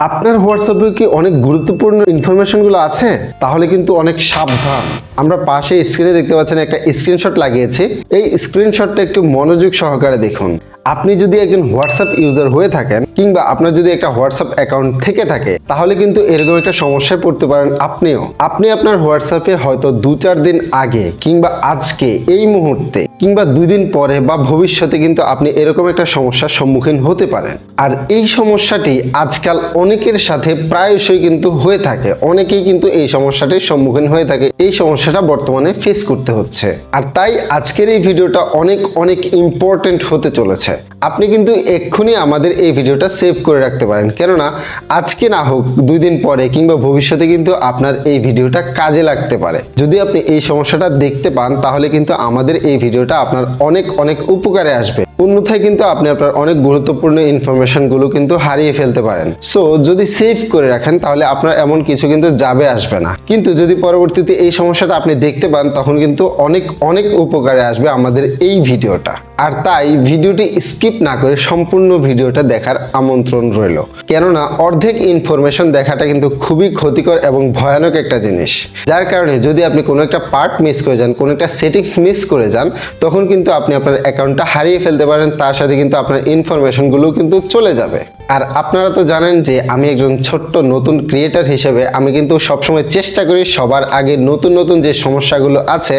আপনার হোয়াটসঅ্যাপে কি অনেক গুরুত্বপূর্ণ ইনফরমেশনগুলো আছে? তাহলে কিন্তু অনেক সাবধান। আমরা পাশে স্ক্রিনে দেখতে পাচ্ছেন একটা স্ক্রিনশট লাগিয়েছি। এই স্ক্রিনশটটা একটু মনোযোগ সহকারে দেখুন। আপনি যদি একজন হোয়াটসঅ্যাপ ইউজার হয়ে থাকেন কিংবা আপনার যদি একটা হোয়াটসঅ্যাপ অ্যাকাউন্ট থেকে থাকে, তাহলে কিন্তু এরকম একটা সমস্যায় পড়তে পারেন আপনিও। আপনি আপনার হোয়াটসঅ্যাপে হয়তো দু চার দিন আগে কিংবা আজকে, এই মুহূর্তে কিংবা দুই দিন পরে বা ভবিষ্যতে কিন্তু আপনি এরকম একটা সমস্যার সম্মুখীন হতে পারেন। আর এই সমস্যাটি আজকাল অনেকের সাথে প্রায়শই কিন্তু হয়ে থাকে। অনেকেই কিন্তু এই সমস্যাটির সম্মুখীন হয়ে থাকে। এই সমস্যাটা বর্তমানে ফেস করতে হচ্ছে। আর তাই আজকের এই ভিডিওটা অনেক অনেক ইম্পর্টেন্ট হতে চলেছে। আপনি কিন্তু এক্ষুনি আমাদের এই ভিডিওটা সেভ করে রাখতে পারেন। কেননা আজকে না হোক দুই দিন পরে কিংবা ভবিষ্যতে কিন্তু আপনার এই ভিডিওটা কাজে লাগতে পারে। যদি আপনি এই সমস্যাটা দেখতে পান, তাহলে কিন্তু আমাদের এই ভিডিওটা আপনার অনেক অনেক উপকারে আসবে। অন্যথায় কিন্তু আপনি আপনার অনেক গুরুত্বপূর্ণ ইনফরমেশনগুলো কিন্তু হারিয়ে ফেলতে পারেন। সো যদি সেভ করে রাখেন, তাহলে আপনার এমন কিছু কিন্তু যাবে, আসবে না। কিন্তু যদি পরবর্তীতে এই সমস্যাটা আপনি দেখতে পান, তখন কিন্তু অনেক অনেক উপকারে আসবে আমাদের এই ভিডিওটা। আর তাই ভিডিওটি স্কিপ না করে সম্পূর্ণ ভিডিওটা দেখার আমন্ত্রণ রইল। কেননা, অর্ধেক ইনফরমেশন দেখাটা কিন্তু খুবই ক্ষতিকর এবং ভয়ানক একটা জিনিস। যার কারণে যদি আপনি কোনো একটা পার্ট মিস করে যান, কোনো একটা সেটিংস মিস করে যান, তখন কিন্তু আপনি আপনার অ্যাকাউন্টটা হারিয়ে ফেলতে পারেন, তার সাথে কিন্তু আপনার ইনফরমেশনগুলো কিন্তু চলে যাবে। আর আপনারা তো জানেন যে আমি একজন ছোট্ট নতুন ক্রিয়েটার হিসেবে আমি কিন্তু সবসময় চেষ্টা করি সবার আগে নতুন নতুন যে সমস্যাগুলো আছে,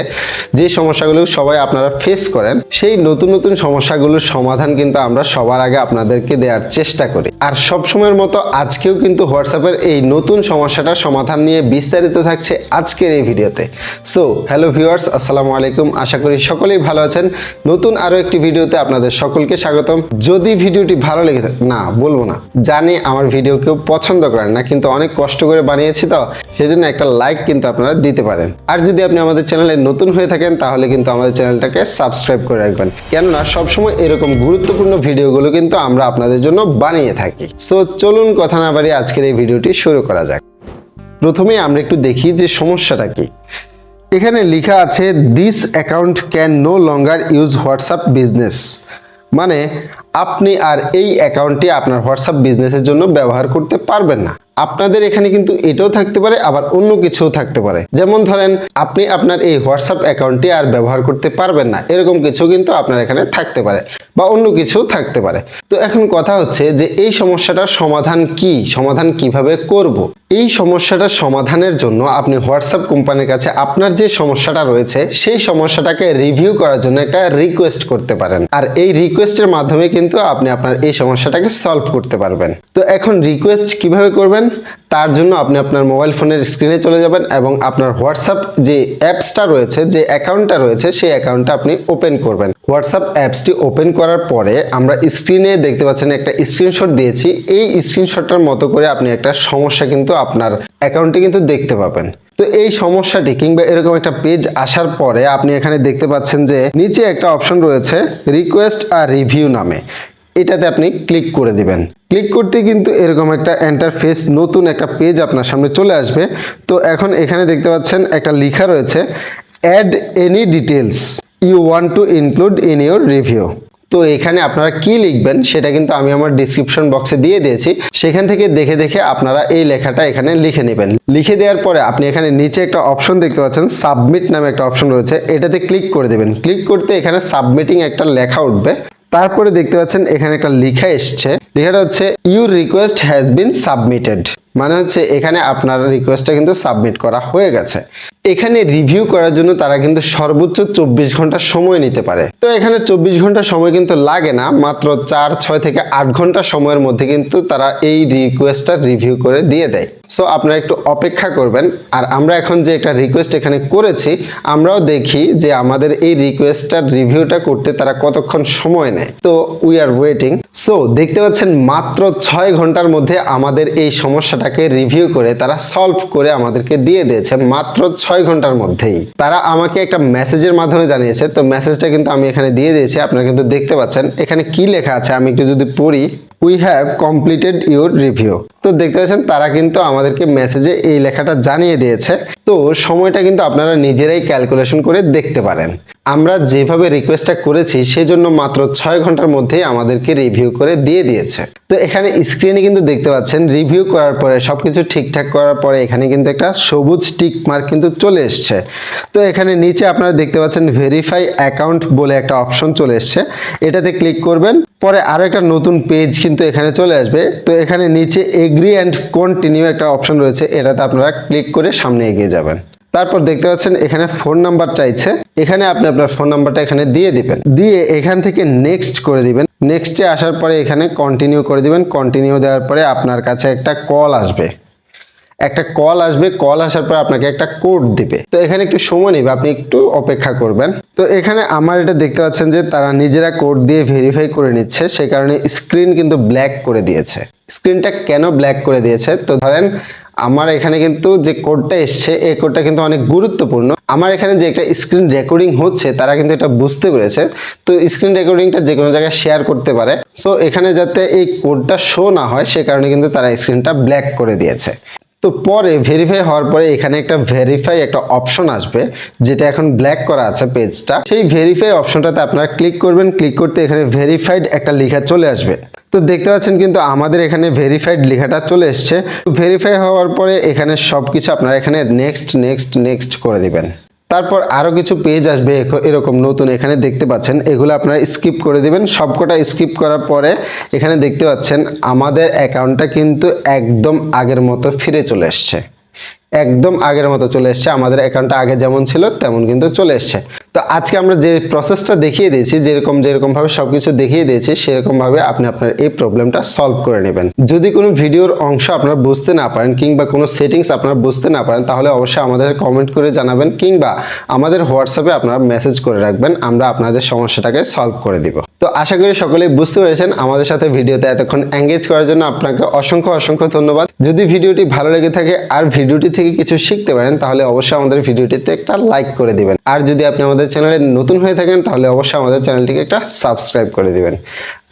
যে সমস্যাগুলো সবাই আপনারা ফেস করেন, সেই নতুন নতুন সমস্যাগুলোর সমাধান কিন্তু আমরা সবার আগে আপনাদেরকে দেওয়ার চেষ্টা করি। আর সব সময়ের মতো আজকেও কিন্তু হোয়াটসঅ্যাপের এই নতুন সমস্যাটার সমাধান নিয়ে বিস্তারিত থাকছে আজকের এই ভিডিওতে। সো হ্যালো ভিউয়ার্স আসসালামু আলাইকুম। আশা করি সকলেই ভালো আছেন। নতুন আরও একটি ভিডিওতে আপনাদের সকলকে স্বাগতম। যদি ভিডিওটি ভালো লেগে থাকে, না, বলব না। জানি আমার ভিডিও কেউ পছন্দ করেন না, কিন্তু অনেক কষ্ট করে বানিয়েছি তো, সেজন্য একটা লাইক কিন্তু আপনারা দিতে পারেন। আর যদি আপনি আমাদের চ্যানেলে নতুন হয়ে থাকেন, তাহলে কিন্তু আমাদের চ্যানেলটাকে সাবস্ক্রাইব করে রাখবেন। কেননা, সবসময় এরকম গুরুত্বপূর্ণ ভিডিওগুলো কিন্তু আমরা আপনাদের জন্য বানিয়ে থাকি। সো চলুন কথা না বাড়িয়ে আজকের এই ভিডিওটি শুরু করা যাক। প্রথমে আমরা একটু দেখি যে সমস্যাটা কি। এখানে লেখা আছে this account can no longer use WhatsApp business মানে আপনি আর এই অ্যাকাউন্টটি আপনার হোয়াটসঅ্যাপ বিজনেসের জন্য ব্যবহার করতে পারবেন না। আপনাদের এখানে কিন্তু এটাও থাকতে পারে, আবার অন্য কিছুও থাকতে পারে। যেমন ধরেন, আপনি আপনার এই হোয়াটসঅ্যাপ অ্যাকাউন্টটি আর ব্যবহার করতে পারবেন না। এরকম কিছু কিন্তু আপনার এখানে থাকতে পারে বা অন্য কিছু থাকতে পারে। তো এখন কথা হচ্ছে যে, এই সমস্যাটার সমাধান কি? সমাধান কীভাবে করব। এই সমস্যাটার সমাধানের জন্য আপনি হোয়াটসঅ্যাপ কোম্পানির কাছে আপনার যে সমস্যাটা রয়েছে, সেই সমস্যাটাকে রিভিউ করার জন্য একটা রিকোয়েস্ট করতে পারেন। আর এই রিকোয়েস্টের মাধ্যমে কিন্তু আপনি আপনার এই সমস্যাটাকে সলভ করতে পারবেন। তো এখন রিকোয়েস্ট কীভাবে করবেন? তার জন্য আপনি আপনার মোবাইল ফোনের স্ক্রিনে চলে যাবেন এবং আপনার হোয়াটসঅ্যাপ যে অ্যাপসটা রয়েছে, যে অ্যাকাউন্টটা রয়েছে, সেই অ্যাকাউন্টটা আপনি ওপেন করবেন। হোয়াটসঅ্যাপ অ্যাপসটি ওপেন করার পরে আমরা স্ক্রিনে দেখতে পাচ্ছেন একটা স্ক্রিনশট দিয়েছি। এই স্ক্রিনশটটার মতো করে আপনি একটা সমস্যা কিন্তু আপনার অ্যাকাউন্টে কিন্তু দেখতে পাবেন। তো এই সমস্যাটি কিংবা এরকম একটা পেজ আসার পরে আপনি এখানে দেখতে পাচ্ছেন যে নিচে একটা অপশন রয়েছে রিকোয়েস্ট আর রিভিউ নামে। এটাতে আপনি ক্লিক করে দিবেন। ক্লিক করতে কিন্তু এরকম একটা এন্টারফেস নতুন একটা পেজ আপনার সামনে চলে আসবে। তো এখন এখানে দেখতে পাচ্ছেন একটা লেখা রয়েছে add any details you want to include in your review তো এখানে আপনারা কি লিখবেন সেটা কিন্তু আমি আমার ডিসক্রিপশন বক্সে দিয়ে দিয়েছি। সেখান থেকে দেখে দেখে আপনারা এই লেখাটা এখানে লিখে নেবেন। লিখে দেওয়ার পরে আপনি এখানে নিচে একটা অপশন দেখতে পাচ্ছেন সাবমিট নামে একটা অপশন রয়েছে। এটাতে ক্লিক করে দেবেন। ক্লিক করতে এখানে সাবমিটিং একটা লেখা উঠবে। তারপরে দেখতে পাচ্ছেন এখানে একটা লেখা এসছে। লেখাটা হচ্ছে your request has been submitted মানে হচ্ছে এখানে আপনার রিকোয়েস্টটা কিন্তু সাবমিট করা হয়ে গেছে। এখানে রিভিউ করার জন্য তারা কিন্তু সর্বোচ্চ চব্বিশ ঘণ্টা সময় নিতে পারে। তো এখানে চব্বিশ ঘণ্টা সময় কিন্তু লাগে না, মাত্র চার, ছয় থেকে আট ঘণ্টা সময়ের মধ্যে কিন্তু তারা এই রিকোয়েস্টটা রিভিউ করে দিয়ে দেয়। সো আপনারা একটু অপেক্ষা করবেন। আর আমরা এখন যে একটা রিকোয়েস্ট এখানে করেছি, আমরাও দেখি যে আমাদের এই রিকোয়েস্টটার রিভিউটা করতে তারা কতক্ষণ সময় নেয়। তো উই আর ওয়েটিং সো দেখতে পাচ্ছেন মাত্র ছয় ঘণ্টার মধ্যে আমাদের এই সমস্যাটাকে রিভিউ করে তারা সলভ করে আমাদেরকে দিয়ে দিয়েছে। মাত্র ছয় ঘণ্টার মধ্যেই। তারা আমাকে একটা মেসেজের মাধ্যমে জানিয়েছে, তো মেসেজটা কিন্তু আমি এখানে দিয়ে দিয়েছি, আপনারা কিন্তু দেখতে পাচ্ছেন। এখানে কি লেখা আছে, আমি একটু যদি পড়ি। We have completed your review তো দেখতে পাচ্ছেন, তারা কিন্তু আমাদেরকে মেসেজে এই লেখাটা জানিয়ে দিয়েছে। তো সময়টা কিন্তু আপনারা নিজেরাই ক্যালকুলেশন করে দেখতে পারেন। আমরা যেভাবে রিকোয়েস্টটা করেছি সেই জন্য মাত্র ছয় ঘণ্টার মধ্যেই আমাদেরকে রিভিউ করে দিয়ে দিয়েছে। তো এখানে স্ক্রিনে কিন্তু দেখতে পাচ্ছেন রিভিউ করার পরে, সবকিছু ঠিকঠাক করার পরে এখানে কিন্তু একটা সবুজ টিক মার্ক কিন্তু চলে এসছে। তো এখানে নিচে আপনারা দেখতে পাচ্ছেন ভেরিফাই অ্যাকাউন্ট বলে একটা অপশন চলে এসছে। এটাতে ক্লিক করবেন, পরে আরও একটা নতুন পেজ কিন্তু এখানে চলে আসবে। তো এখানে নিচে এগ্রি অ্যান্ড কন্টিনিউ একটা অপশন রয়েছে, এটাতে আপনারা ক্লিক করে সামনে এগিয়ে যাবেন। তারপর দেখতে পাচ্ছেন এখানে ফোন নাম্বার চাইছে। এখানে আপনি আপনার ফোন নাম্বারটা এখানে দিয়ে দিবেন। দিয়ে এখান থেকে নেক্সট করে দিবেন। নেক্সটে আসার পরে এখানে কন্টিনিউ করে দিবেন। কন্টিনিউ দেওয়ার পরে আপনার কাছে একটা কল আসবে। একটা কল আসবে কল আসার পর আপনাকে একটা কোড দিবে। তো এখানে একটু সময় নেবে, আপনি একটু অপেক্ষা করবেন। তো এখানে আমার এটা দেখতে পাচ্ছেন যে তারা নিজেরা কোড দিয়ে ভেরিফাই করে নিচ্ছে, সে কারণে স্ক্রিন কিন্তু ব্ল্যাক করে দিয়েছে। স্ক্রিনটা কেন ব্ল্যাক করে দিয়েছে? তো ধরেন, আমার এখানে কিন্তু যে কোডটা এসছে, এই কোডটা কিন্তু অনেক গুরুত্বপূর্ণ। আমার এখানে যে একটা স্ক্রিন রেকর্ডিং হচ্ছে, তারা কিন্তু এটা বুঝতে পেরেছে। তো স্ক্রিন রেকর্ডিংটা যে কোনো জায়গায় শেয়ার করতে পারে। সো এখানে যাতে এই কোডটা শো না হয়, সে কারণে কিন্তু তারা স্ক্রিনটা ব্ল্যাক করে দিয়েছে। তো পরে ভেরিফাই হওয়ার পরে এখানে একটা ভেরিফাই একটা অপশন আসবে, যেটা এখন ব্ল্যাক করা আছে পেজটা সেই ভেরিফাই অপশনটাতে আপনারা ক্লিক করবেন ক্লিক করতে এখানে ভেরিফাইড একটা লেখা চলে আসবে। তো দেখতে পাচ্ছেন কিন্তু আমাদের এখানে ভেরিফাইড লেখাটা চলে এসছে। ভেরিফাই হওয়ার পরে এখানে সব কিছু আপনারা এখানে নেক্সট নেক্সট নেক্সট করে দিবেন। তারপর আরও কিছু পেজ আসবে এরকম নতুন এখানে দেখতে পাচ্ছেন। এগুলো আপনারা স্কিপ করে দেবেন। সবকটা স্কিপ করার পরে এখানে দেখতে পাচ্ছেন, আমাদের অ্যাকাউন্টটা কিন্তু একদম আগের মতো ফিরে চলে এসছে। একদম আগের মতো চলে এসছে। আমাদের অ্যাকাউন্টটা আগে যেমন ছিল, তেমন কিন্তু চলে এসছে। তো আজকে আমরা যে প্রসেসটা দেখিয়ে দিয়েছি, যেরকম যেরকম ভাবে সবকিছু দেখিয়ে দিয়েছি, সেরকম ভাবে আপনি আপনার এই প্রবলেমটা সলভ করে নেবেন। যদি কোনো ভিডিওর অংশ আপনারা বুঝতে না পারেন, কিংবা কোনো সেটিংস আপনারা বুঝতে না পারেন, তাহলে অবশ্যই আমাদের কমেন্ট করে জানাবেন, কিংবা আমাদের হোয়াটসঅ্যাপে আপনারা মেসেজ করে রাখবেন, আমরা আপনাদের সমস্যাটাকে সলভ করে দিব। তো আশা করি সকলেই বুঝতে পেরেছেন। আমাদের সাথে ভিডিওতে এতক্ষণ এঙ্গেজ করার জন্য আপনাকে অসংখ্য অসংখ্য ধন্যবাদ। যদি ভিডিওটি ভালো লেগে থাকে আর ভিডিওটি থেকে কিছু শিখতে পারেন, তাহলে অবশ্যই আমাদের ভিডিওটিতে একটা লাইক করে দিবেন। আর যদি আপনি আমাদের চ্যানেলে নতুন হয়ে থাকেন, তাহলে অবশ্যই আমাদের চ্যানেলটিকে একটা সাবস্ক্রাইব করে দিবেন।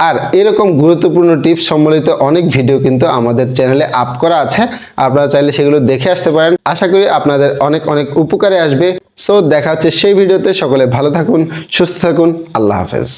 আর এরকম গুরুত্বপূর্ণ টিপস সম্বলিত অনেক ভিডিও কিন্তু আমাদের চ্যানেলে আপ করা আছে। আপনারা চাইলে সেগুলো দেখে আসতে পারেন। আশা করি আপনাদের অনেক অনেক উপকারে আসবে। সো দেখা হচ্ছে সেই ভিডিওতে সকলে ভালো থাকুন, সুস্থ থাকুন। আল্লাহ হাফেজ।